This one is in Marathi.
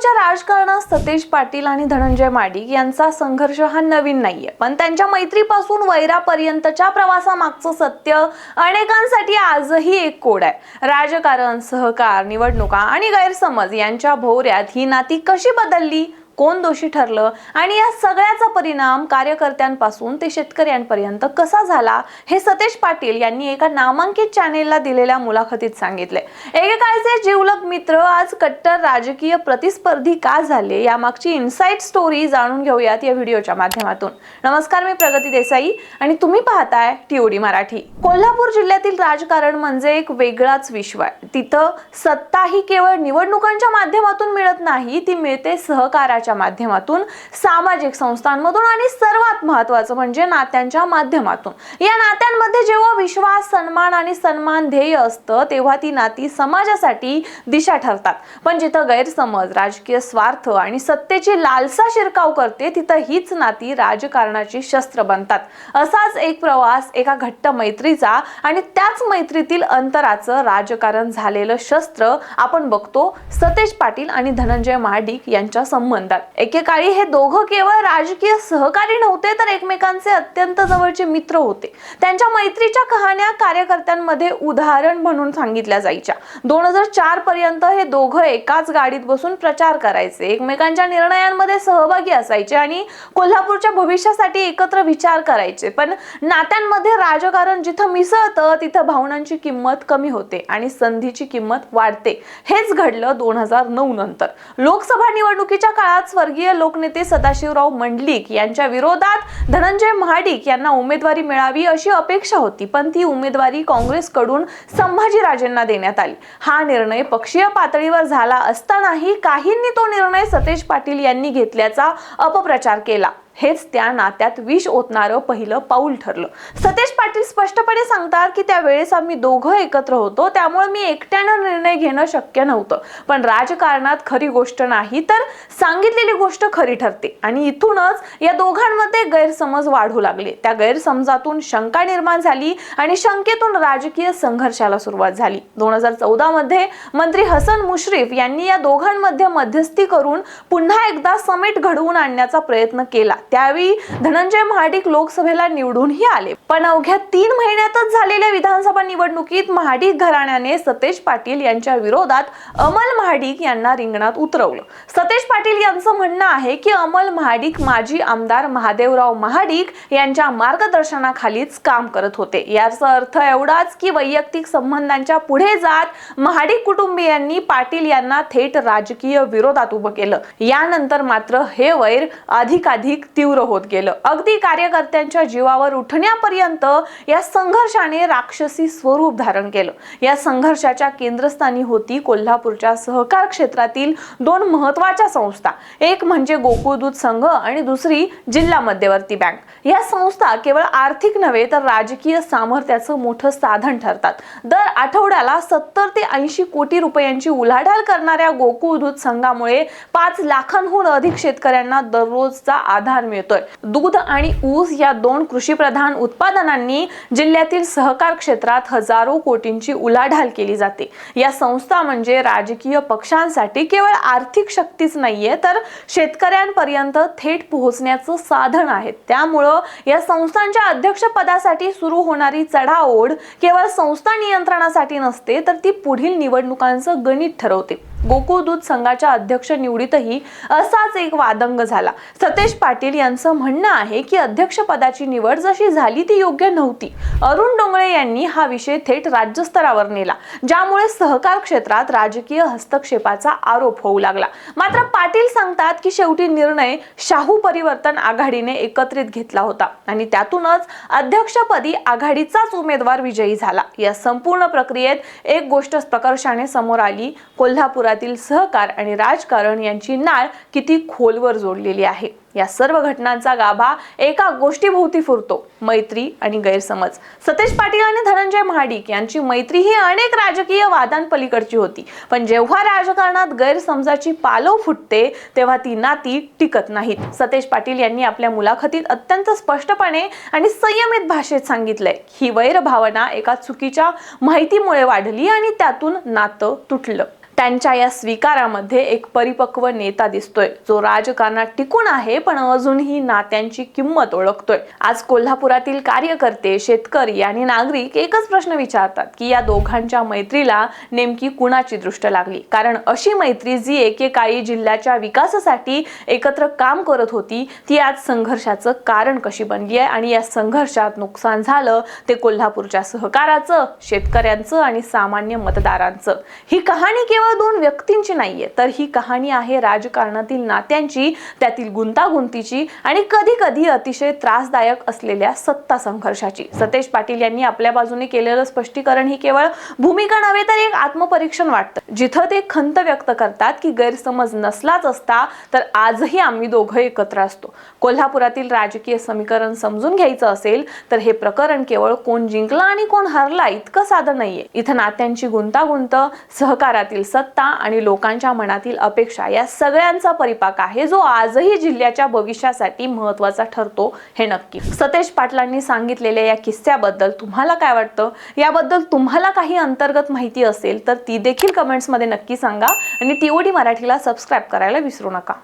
कोल्हापूरच्या राजकारणात सतेज पाटील आणि धनंजय माडिक यांचा संघर्ष हा नवीन नाहीये. पण त्यांच्या मैत्रीपासून वैरापर्यंतच्या प्रवासामागचं सत्य अनेकांसाठी आजही एक कोड आहे. राजकारण सहकार निवडणुका आणि गैरसमज यांच्या भोवऱ्यात ही नाती कशी बदलली? कोण दोषी ठरलं आणि या सगळ्याचा परिणाम कार्यकर्त्यांपासून ते शेतकऱ्यांपर्यंत कसा झाला हे सतेज पाटील यांनी एका नामांकित चॅनेलला दिलेल्या मुलाखतीत सांगितले. एकेकाळचे जीवलग मित्र आज कट्टर राजकीय प्रतिस्पर्धी का झाले यामागची इन्साइट स्टोरी जाणून घेऊयात या व्हिडिओच्या माध्यमातून. नमस्कार मी प्रगती देसाई आणि तुम्ही पाहताय टीओडी मराठी. कोल्हापूर जिल्ह्यातील राजकारण म्हणजे एक वेगळाच विश्व आहे तिथं सत्ता ही केवळ निवडणुकांच्या माध्यमातून मिळत नाही ती मिळते सहकाराच्या माध्यमातून सामाजिक संस्थांमधून आणि सर्वात महत्वाचं म्हणजे नात्यांच्या माध्यमातून. या नात्यांमध्ये जेव्हा विश्वास सन्मान आणि सन्मान ध्येय असतं तेव्हा ती नाती समाजासाठी दिशा ठरतात. पण जिथं गैरसमज राजकीय स्वार्थ आणि सत्तेची लालसा शिरकाव करते तिथं हीच नाती राजकारणाची शस्त्र बनतात. असाच एक प्रवास एका घट्ट मैत्रीचा आणि त्याच मैत्रीतील अंतराचं राजकारण झालेलं शस्त्र आपण बघतो सतेज पाटील आणि धनंजय महाडिक यांच्या संबंधात. एकेकाळी हे दोघं केवळ राजकीय सहकारी नव्हते तर एकमेकांचे अत्यंत जवळचे मित्र होते. त्यांच्या मैत्रीच्या कहाण्या कार्यकर्त्यांमध्ये उदाहरण म्हणून सांगितल्या जायच्या. दोन हजार चार पर्यंत हे दोघं एकाच गाडीत बसून प्रचार करायचे. एकमेकांच्या निर्णयांमध्ये सहभागी असायचे आणि कोल्हापूरच्या भविष्यासाठी एकत्र विचार करायचे. पण नात्यांमध्ये राजकारण जिथं मिसळतं तिथं भावनांची किंमत कमी होते आणि संधीची किंमत वाढते. हेच घडलं दोन हजार नऊ नंतर. लोकसभा निवडणुकीच्या काळात स्वर्गीय लोकनेते सदाशिवराव मंडलिक यांच्या विरोधात धनंजय महाडिक यांना उमेदवारी मिळावी अशी अपेक्षा होती पण ती उमेदवारी काँग्रेसकडून संभाजीराजेंना देण्यात आली. हा निर्णय पक्षीय पातळीवर झाला असतानाही काहींनी तो निर्णय सतेज पाटील यांनी घेतल्याचा अपप्रचार केला. हेच त्या नात्यात विष ओतणारं पहिलं पाऊल ठरलं. सतेज पाटील स्पष्टपणे सांगतात की त्यावेळेस आम्ही दोघं एकत्र होतो त्यामुळे मी एकट्यानं निर्णय घेणं शक्य नव्हतं. पण राजकारणात खरी गोष्ट नाही तर सांगितलेली गोष्ट खरी ठरते. आणि इथूनच या दोघांमध्ये गैरसमज वाढू लागले. त्या गैरसमजातून शंका निर्माण झाली आणि शंकेतून राजकीय संघर्षाला सुरुवात झाली. दोन हजार चौदामध्ये मंत्री हसन मुश्रीफ यांनी या दोघांमध्ये मध्यस्थी करून पुन्हा एकदा समेट घडवून आणण्याचा प्रयत्न केला. त्यावेळी धनंजय महाडिक लोकसभेला निवडूनही आले. पण अवघ्या तीन महिन्यातच झालेल्या विधानसभा निवडणुकीत महाडिक घराण्याने सतेज पाटील यांच्या विरोधात अमल महाडिक यांना रिंगणात उतरवलं. सतेज पाटील यांचं म्हणणं आहे की अमल महाडिक माजी आमदार महादेवराव महाडिक यांच्या मार्गदर्शनाखालीच काम करत होते. याचा अर्थ एवढाच की वैयक्तिक संबंधांच्या पुढे जात महाडिक कुटुंबियांनी पाटील यांना थेट राजकीय विरोधात उभं केलं. यानंतर मात्र हे वैर अधिकाधिक तीव्र होत गेलं. अगदी कार्यकर्त्यांच्या जीवावर उठण्यापर्यंत या संघर्षाने राक्षसी स्वरूप धारण केलं. या संघर्षाच्या केंद्रस्थानी होती कोल्हापूरच्या सहकार क्षेत्रातील दोन महत्त्वाच्या संस्था. एक म्हणजे गोकुळ दूध संघ आणि दुसरी जिल्हा मध्यवर्ती बँक. या संस्था केवळ आर्थिक नव्हे तर राजकीय सामर्थ्याचं मोठं साधन ठरतात. दर आठवड्याला सत्तर ते ऐंशी कोटी रुपयांची उलाढाल करणाऱ्या गोकुळ दूध संघामुळे पाच लाखांहून अधिक शेतकऱ्यांना दररोजचा आधार मिळतोय. दूध आणि ऊस या दोन कृषी प्रधान उत्पादनांनी जिल्ह्यातील सहकार क्षेत्रात हजारो कोटींची उलाढाल केली जाते. या संस्था म्हणजे राजकीय पक्षांसाठी केवळ आर्थिक शक्तीच नाहीये तर शेतकऱ्यांपर्यंत थेट पोहोचण्याचं साधन आहे. त्यामुळं या संस्थांच्या अध्यक्षपदासाठी सुरू होणारी चढाओढ केवळ संस्था नियंत्रणासाठी नसते तर ती पुढील निवडणुकांचं गणित ठरवते. गोकुळ दूध संघाच्या अध्यक्ष निवडीतही असाच एक वादंग झाला. सतेज पाटील यांचं म्हणणं आहे की अध्यक्षपदाची निवड जशी झाली ती योग्य नव्हती. अरुण डोंगळे यांनी हा विषय थेट राज्यस्तरावर नेला ज्यामुळे सहकार क्षेत्रात राजकीय हस्तक्षेपाचा आरोप होऊ लागला. मात्र पाटील सांगतात की शेवटी निर्णय शाहू परिवर्तन आघाडीने एकत्रित घेतला होता आणि त्यातूनच अध्यक्षपदी आघाडीचाच उमेदवार विजयी झाला. या संपूर्ण प्रक्रियेत एक गोष्ट प्रकर्षाने समोर आली कोल्हापूर जगातील सहकार आणि राजकारण यांची नाळ किती खोलवर जोडलेली आहे. या सर्व घटनांचा गाभा एका गोष्टीभोवती फुरतो मैत्री आणि गैरसमज. सतेज पाटील आणि धनंजय महाडिक यांची मैत्री ही अनेक राजकीय वादांपलीकडची होती. पण जेव्हा राजकारणात गैरसमजाची पालव फुटते तेव्हा ती नाती टिकत नाहीत. सतेज पाटील यांनी आपल्या मुलाखतीत अत्यंत स्पष्टपणे आणि संयमित भाषेत सांगितलंय ही वैरभावना एका चुकीच्या माहितीमुळे वाढली आणि त्यातून नातं तुटलं. त्यांच्या या स्वीकारामध्ये एक परिपक्व नेता दिसतोय. जो राजकारणात टिकून आहे पण अजूनही नात्यांची किंमत ओळखतोय. आज कोल्हापुरातील कार्यकर्ते शेतकरी आणि नागरिक एकच प्रश्न विचारतात की या दोघांच्या मैत्रीला नेमकी कुणाची दृष्ट लागली? कारण अशी मैत्री जी एकेकाळी जिल्ह्याच्या विकासासाठी एकत्र काम करत होती ती आज संघर्षाचं कारण कशी बनली आहे आणि या संघर्षात नुकसान झालं ते कोल्हापूरच्या सहकाराचं शेतकऱ्यांचं आणि सामान्य मतदारांचं. ही कहाणी केवळ केवळ दोन व्यक्तींची नाहीये तर ही कहाणी आहे राजकारणातील नात्यांची त्यातील गुंतागुंतीची आणि कधी कधी अतिशय त्रासदायक असलेल्या सत्ता संघर्षाची. सतेज पाटील यांनी आपल्या बाजूने केलेलं स्पष्टीकरण ही केवळ भूमिका नव्हे तर एक आत्मपरीक्षण वाटतं. जिथं ते खंत व्यक्त करतात की गैरसमज नसलाच असता तर आजही आम्ही दोघं एकत्र असतो. कोल्हापुरातील राजकीय समीकरण समजून घ्यायचं असेल तर हे प्रकरण केवळ कोण जिंकला आणि कोण हरला इतकं साधं नाहीये. इथं नात्यांची गुंतागुंत सहकारातील सत्ता आणि लोकांच्या मनातील अपेक्षा या सगळ्यांचा परिपाक आहे जो आजही जिल्ह्याच्या भविष्यासाठी महत्त्वाचा ठरतो हे नक्की. सतेज पाटलांनी सांगितलेल्या या किस्स्याबद्दल तुम्हाला काय वाटतं? याबद्दल तुम्हाला काही अंतर्गत माहिती असेल तर ती देखील कमेंट्समध्ये नक्की सांगा आणि टीओडी मराठीला सबस्क्राईब करायला विसरू नका.